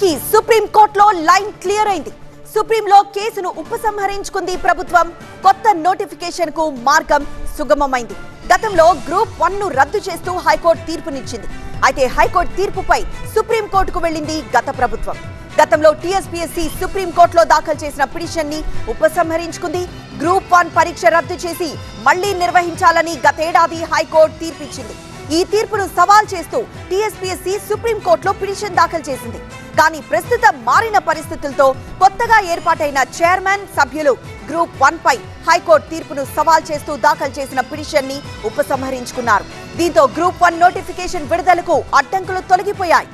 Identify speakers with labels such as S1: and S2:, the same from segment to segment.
S1: కి సుప్రీం కోర్టులో line clear అయింది. సుప్రీంలో కేసును ఉపసంహరించుకుంది ప్రభుత్వం. కొత్త నోటిఫికేషన్కు మార్గం సుగమమైంది. గతంలో గ్రూప్ వన్ను రద్దు చేస్తూ హైకోర్టు తీర్పునిచ్చింది. అయితే హైకోర్టు తీర్పుపై సుప్రీం కోర్టుకు వెళ్ళింది గత ప్రభుత్వం. గతంలో టీఎస్పీఎస్సీ సుప్రీం కోర్టులో దాఖలు చేసిన పిటిషన్ని ఉపసంహరించుకుంది. గ్రూప్ వన్ పరీక్ష రద్దు చేసి మళ్ళీ నిర్వహించాలని గతేడాది హైకోర్టు తీర్పిచ్చింది. ఈ తీర్పును సవాల్ చేస్తూ టీఎస్పీఎస్సీ సుప్రీంకోర్టులో పిటిషన్ దాఖలు చేసింది. కానీ ప్రస్తుతం మారిన పరిస్థితులతో కొత్తగా ఏర్పాటైన చైర్మన్ సభ్యులు గ్రూప్ వన్ పై హైకోర్టు తీర్పును సవాల్ చేస్తూ దాఖలు చేసిన పిటిషన్ని ఉపసంహరించుకున్నారు. దీంతో గ్రూప్ వన్ నోటిఫికేషన్ విడుదలకు అడ్డంకులు తొలగిపోయాయి.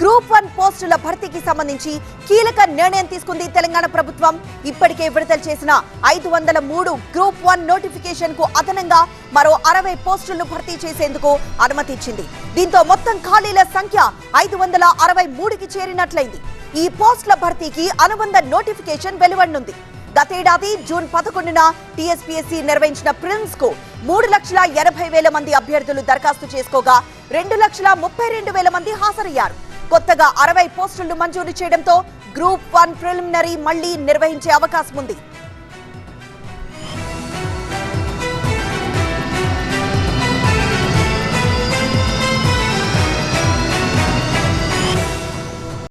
S1: గ్రూప్ వన్ పోస్టుల భర్తీకి సంబంధించి కీలక నిర్ణయం తీసుకుంది తెలంగాణ ప్రభుత్వం. ఇప్పటికే విడుదల చేసిన ఐదు వందల మూడు గ్రూప్ వన్ నోటిఫికేషన్కు అదనంగా మరో అరవై పోస్టులను భర్తీ చేసేందుకు అనుమతి ఇచ్చింది. దీంతో మొత్తం ఖాళీల సంఖ్య ఐదు వందల అరవై మూడుకి చేరినట్లయింది. ఈ పోస్టుల భర్తీకి అనుబంధ నోటిఫికేషన్ వెలువడనుంది. గతేడాది జూన్ పదకొండున టీఎస్పీఎస్సీ నిర్వహించిన ప్రిన్స్కు మూడు లక్షల ఎనభై వేల మంది అభ్యర్థులు దరఖాస్తు చేసుకోగా రెండు లక్షల ముప్పై రెండు వేల మంది హాజరయ్యారు. కొత్తగా అరవై పోస్టులు మంజూరు చేయడంతో గ్రూప్ వన్ ప్రిలిమినరీ మళ్ళీ నిర్వహించే అవకాశం ఉంది